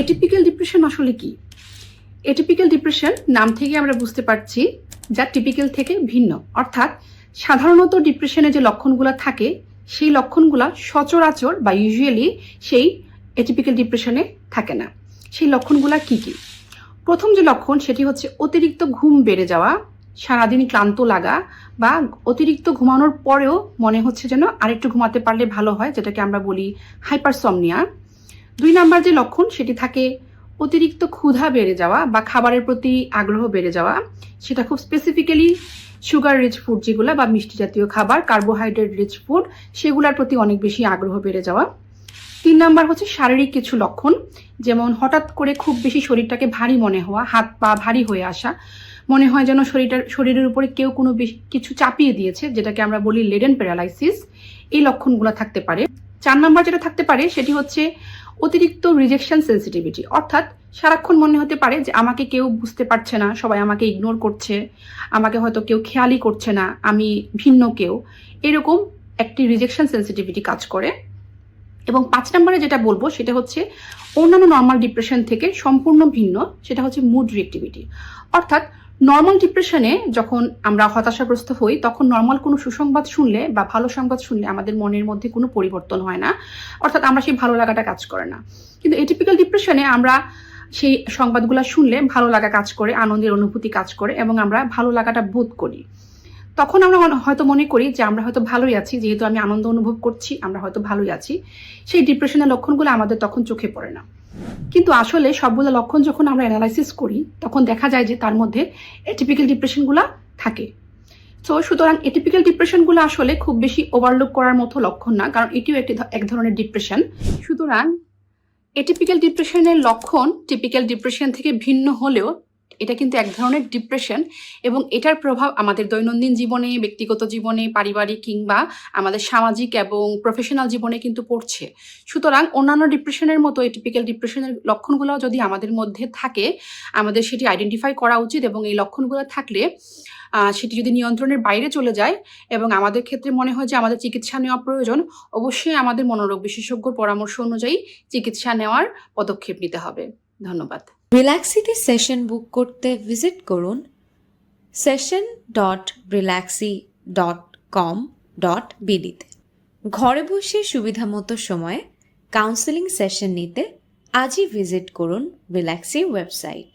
Atypical depression আসলে কি? Atypical depression নাম থেকে আমরা বুঝতে পারছি যা টিপিক্যাল থেকে ভিন্ন। অর্থাৎ সাধারণত ডিপ্রেশনে যে লক্ষণগুলো থাকে, সেই লক্ষণগুলো সচরাচর বা ইউজুয়ালি সেই এটিপিক্যাল ডিপ্রেশনে থাকে না। সেই লক্ষণগুলো কি কি? প্রথম যে লক্ষণ সেটি হচ্ছে অতিরিক্ত ঘুম বেড়ে যাওয়া, সারাদিন ক্লান্ত লাগা বা অতিরিক্ত ঘুমানোর পরেও মনে হচ্ছে যেন আরেকটু ঘুমাতে পারলে ভালো হয়, যেটাকে আমরা বলি হাইপারসমনিয়া দুই নাম্বার যে লক্ষণ, সেটি থাকে অতিরিক্ত ক্ষুধা বেড়ে যাওয়া বা খাবারের প্রতি আগ্রহ বেড়ে যাওয়া। সেটা খুব স্পেসিফিক্যালি সুগার রিচ ফুড যেগুলো বা মিষ্টি জাতীয় খাবার কার্বোহাইড্রেট রিচ ফুড সেগুলোর প্রতি অনেক বেশি আগ্রহ বেড়ে যাওয়া। তিন নাম্বার হচ্ছে শারীরিক কিছু লক্ষণ, যেমন হঠাৎ করে খুব বেশি শরীরটাকে ভারী মনে হওয়া, হাত পা ভারী হয়ে আসা, মনে হয় যেন শরীরটার, শরীরের উপরে কেউ কোনো কিছু চাপিয়ে দিয়েছে, যেটাকে আমরা বলি লেডেন প্যারালাইসিস এই লক্ষণগুলো থাকতে পারে। চার নাম্বার যেটা থাকতে পারে, সেটি হচ্ছে অতিরিক্ত রিজেকশন সেন্সিটিভিটি অর্থাৎ সারাক্ষণ মনে হতে পারে যে আমাকে কেউ বুঝতে পারছে না, সবাই আমাকে ইগনোর করছে, আমাকে হয়তো কেউ খেয়ালই করছে না, আমি ভিন্ন কেউ। এরকম একটি রিজেকশন সেন্সিটিভিটি কাজ করে। এবং পাঁচ নম্বরে যেটা বলব, সেটা হচ্ছে অন্যান্য নর্মাল ডিপ্রেশন থেকে সম্পূর্ণ ভিন্ন, সেটা হচ্ছে মুড রিয়েক্টিভিটি অর্থাৎ নর্মাল ডিপ্রেশনে যখন আমরা হতাশাগ্রস্ত হই, তখন নর্মাল কোনো সুসংবাদ শুনলে বা ভালো সংবাদ শুনলে আমাদের মনের মধ্যে কোনো পরিবর্তন হয় না। অর্থাৎ আমরা সেই ভালো লাগাটা কাজ করে না। কিন্তু এটিপিক্যাল ডিপ্রেশনে আমরা সেই সংবাদগুলো শুনলে ভালো লাগা কাজ করে, আনন্দের অনুভূতি কাজ করে এবং আমরা ভালো লাগাটা বোধ করি। তখন আমরা হয়তো মনে করি যে আমরা হয়তো ভালোই আছি, যেহেতু আমি আনন্দ অনুভব করছি, আমরা হয়তো ভালোই আছি। সেই ডিপ্রেশনের লক্ষণগুলো আমাদের তখন চোখে পড়ে না। কিন্তু আসলে সবগুলো লক্ষণ যখন আমরা অ্যানালাইসিস করি, তখন দেখা যায় যে তার মধ্যে এটিপিক্যাল ডিপ্রেশনগুলো থাকে। তো সুতরাং এটিপিক্যাল ডিপ্রেশনগুলো আসলে খুব বেশি ওভারলুক করার মতো লক্ষণ না, কারণ এটিও একটি এক ধরনের ডিপ্রেশন সুতরাং এটিপিক্যাল ডিপ্রেশনের লক্ষণ টিপিক্যাল ডিপ্রেশন থেকে ভিন্ন হলেও এটা কিন্তু এক ধরনের ডিপ্রেশন এবং এটার প্রভাব আমাদের দৈনন্দিন জীবনে, ব্যক্তিগত জীবনে, পারিবারিক কিংবা আমাদের সামাজিক এবং প্রফেশনাল জীবনে কিন্তু পড়ছে। সুতরাং অন্যান্য ডিপ্রেশনের মতো এই টিপিক্যাল ডিপ্রেশনের লক্ষণগুলো যদি আমাদের মধ্যে থাকে, আমাদের সেটি আইডেন্টিফাই করা উচিত এবং এই লক্ষণগুলো থাকলে সেটি যদি নিয়ন্ত্রণের বাইরে চলে যায় এবং আমাদের ক্ষেত্রে মনে হয় যে আমাদের চিকিৎসা নেওয়া প্রয়োজন, অবশ্যই আমাদের মনোরোগ বিশেষজ্ঞর পরামর্শ অনুযায়ী চিকিৎসা নেওয়ার পদক্ষেপ নিতে হবে। ধন্যবাদ। রিল্যাক্সিতে সেশন বুক করতে ভিজিট করুন session dot relaxy dot com dot বিডিতে ঘরে বসে সুবিধামতো সময়ে কাউন্সেলিং সেশন নিতে আজই ভিজিট করুন রিল্যাক্সি ওয়েবসাইট